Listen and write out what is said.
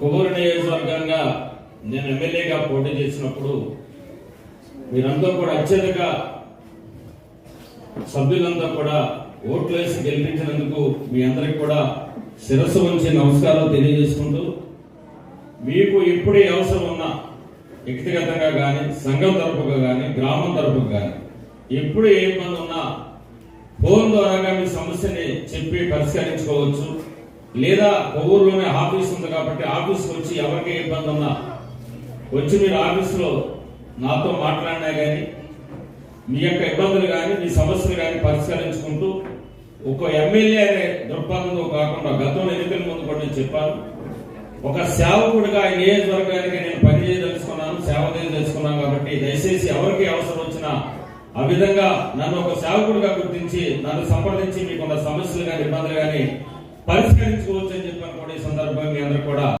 కొవ్వూరు నియోజకవర్గంగా నేను ఎమ్మెల్యేగా పోటీ చేసినప్పుడు మీరందరూ కూడా అత్యధిక సభ్యులంతా కూడా ఓట్లు వేసి గెలిపించినందుకు మీ అందరికి కూడా శిరస్సు ఉంచి నమస్కారాలు తెలియజేసుకుంటూ మీకు ఇప్పుడే అవసరం ఉన్నా వ్యక్తిగతంగా కానీ సంఘం తరపుగా కానీ గ్రామం తరపుగా కానీ ఎప్పుడు ఏ ఇబ్బంది ఉన్నా ఫోన్ ద్వారాగా మీ సమస్యని చెప్పి పరిష్కరించుకోవచ్చు. లేదా కొవ్వూరులోనే ఆఫీస్ ఉంది కాబట్టి ఆఫీస్కి వచ్చి ఎవరికే ఇబ్బంది ఉన్నా వచ్చి మీరు ఆఫీసులో నాతో మాట్లాడినా కానీ మీ యొక్క ఇబ్బందులు కానీ మీ సమస్యలు కానీ పరిష్కరించుకుంటూ ఒక ఎమ్మెల్యే అనే దృక్పథంతో కాకుండా గతంలో ఎన్నికల ముందు కూడా నేను చెప్పాను. ఒక సేవకుడిగా ఈ నియోజకవర్గానికి నేను పనిచేయదలుచుకున్నాను సేవ చేయదలుచుకున్నాను కాబట్టి దయచేసి ఎవరికి అవసరం వచ్చినా ఆ విధంగా నన్ను ఒక సేవకుడిగా గుర్తించి నన్ను సంప్రదించి మీకున్న సమస్యలు కానీ ఇబ్బందులు కానీ పరిష్కరించుకోవచ్చు అని చెప్పాను.